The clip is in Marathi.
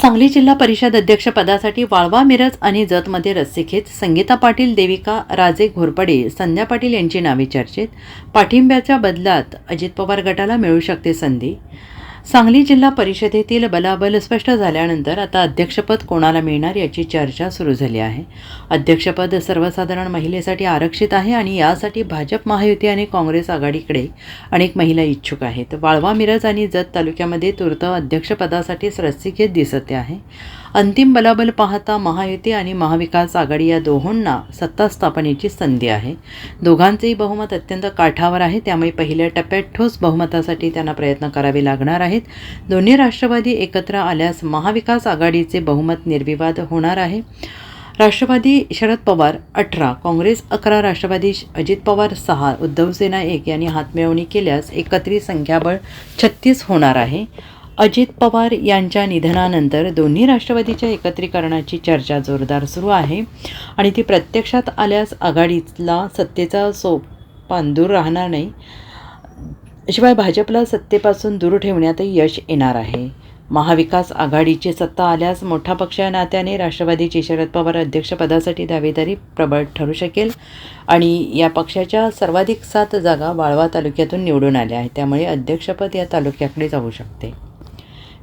सांगली जिल्हा परिषद अध्यक्षपदासाठी वाळवा मिरज आणि जतमध्ये रस्सीखेच संगीता पाटील देविका राजे घोरपडे संध्या पाटील यांची नावे चर्चेत. पाठिंब्याच्या बदलात अजित पवार गटाला मिळू शकते संधी. सांगली जिल्हा परिषदेतील बलाबल स्पष्ट झाल्यानंतर आता अध्यक्षपद कोणाला मिळणार याची चर्चा सुरू झाली आहे. अध्यक्षपद सर्वसाधारण महिलेसाठी आरक्षित आहे आणि यासाठी भाजप महायुती आणि काँग्रेस आघाडीकडे अनेक महिला इच्छुक आहेत. वाळवा मिरज आणि जत तालुक्यामध्ये तूर्त रस्सी घेत दिसते आहे. अंतिम बलाबल पाहता महायुती आणि महाविकास आघाडी या दोहोंना सत्ता स्थापनेची संधी आहे. दोघांचेही बहुमत अत्यंत काठावर आहे. त्यामुळे पहिल्या टप्प्यात ठोस बहुमतासाठी त्यांना प्रयत्न करावे लागणार आहेत. दोन्ही राष्ट्रवादी एकत्र आल्यास महाविकास आघाडीचे बहुमत निर्विवाद होणार आहे. राष्ट्रवादी शरद पवार अठरा काँग्रेस अकरा राष्ट्रवादी अजित पवार सहा उद्धव सेना एक यांनी हातमिळवणी केल्यास एकत्रित संख्याबळ छत्तीस होणार आहे. अजित पवार यांच्या निधनानंतर दोन्ही राष्ट्रवादीच्या एकत्रीकरणाची चर्चा जोरदार सुरू आहे. आणि ती प्रत्यक्षात आल्यास आघाडीतला सत्तेचा सोपान दूर राहणार नाही. शिवाय भाजपला सत्तेपासून दूर ठेवण्यातही यश येणार आहे. महाविकास आघाडीची सत्ता आल्यास मोठा पक्ष या नात्याने राष्ट्रवादीची शरद पवार अध्यक्षपदासाठी दावेदारी प्रबळ ठरू शकेल आणि या पक्षाच्या सर्वाधिक सात जागा वाळवा तालुक्यातून निवडून आल्या आहेत. त्यामुळे अध्यक्षपद या तालुक्याकडे जाऊ शकते.